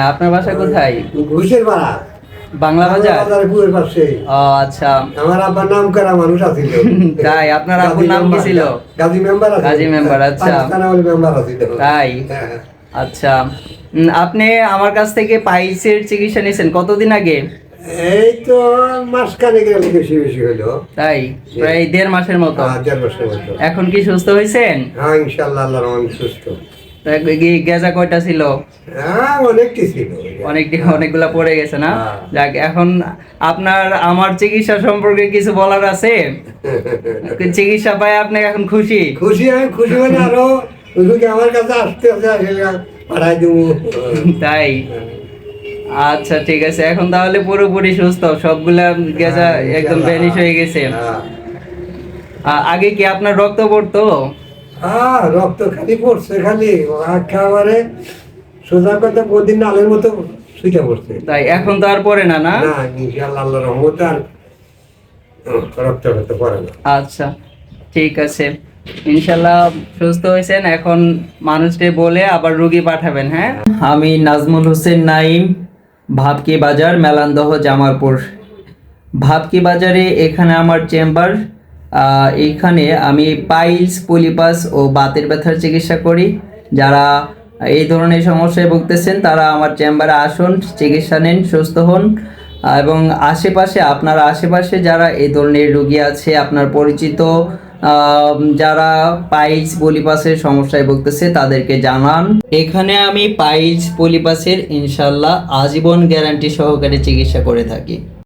হ্যাঁ আপনার বাসা কোথায়? ঘুষের পাড়া। বাংলা বাজার? পাশে। ও আচ্ছা। আমার আব্বার নাম করা মানুষ আছিল তাই আপনার আব্বুর নাম কি ছিল? গাজী মেম্বার আছে। গাজী member, আচ্ছা। মেম্বার আছিল তাই? হ্যাঁ। আচ্ছা। আপনি আমার কাছ থেকে পাইলসের চিকিৎসা নিয়েছেন কতদিন আগে? এই তো মাস খানেক বেশি বেশি হলো। তাই? প্রায় দেড় মাসের মতো। হ্যাঁ, দেড় মাসের মতো। এখন কি সুস্থ হয়েছেন? হ্যাঁ ইনশাল্লাহ আল্লাহ রহমান সুস্থ। গেজা কয়টা ছিল? হ্যাঁ অনেকটি ছিল। অনেকটি অনেকগুলা পড়ে গেছে না? হ্যাঁ। যাক এখন আপনার আমার চিকিৎসা সম্পর্কে কিছু বলার আছে? চিকিৎসা পায় আপনি এখন খুশি? খুশি আমি খুশি মানে আরও আমার কাছে আসতে তাই? আচ্ছা ঠিক আছে। এখন তাহলে পুরোপুরি সুস্থ সবগুলা গেজা হ্যাঁ, একদম ভ্যানিশ হয়ে গেছে। আগে কি আপনার রক্ত পড়তো? হ্যাঁ রক্ত খালি পড়ছে খালি। একেবারে সোজা কথা প্রতিদিন নালের মতো সুইটা পড়ছে। তাই এখন তো আর পড়ে না না? না ইনশাল্লাহ আল্লাহ রহমত আর রক্ত করতে পারে না। আচ্ছা ঠিক আছে। ইনশাল্লাহ সুস্থ হয়েছেন এখন মানুষকে বলে আবার রুগী পাঠাবেন হ্যাঁ? আমি নাজমুল হোসেন নাইম ভাবকি বাজার মেলান্দহ জামালপুর। ভাবকি বাজারে এখানে আমার চেম্বার এইখানে আমি পাইলস পলিপাস ও বাতের ব্যথার চিকিৎসা করি। যারা এই ধরনের সমস্যায় ভুগতেছেন, তারা আমার চেম্বারে আসুন, চিকিৎসা নিন, সুস্থ হন। এবং আশেপাশে, আপনার আশেপাশে যারা এই ধরনের রোগী আছে, আপনার পরিচিত যারা পাইলস পলিপাসের সমস্যায় ভুগতেছে, তাদেরকে জানান। এখানে আমি পাইলস পলিপাসের ইনশাল্লাহ আজীবন গ্যারান্টি সহকারে চিকিৎসা করে থাকি।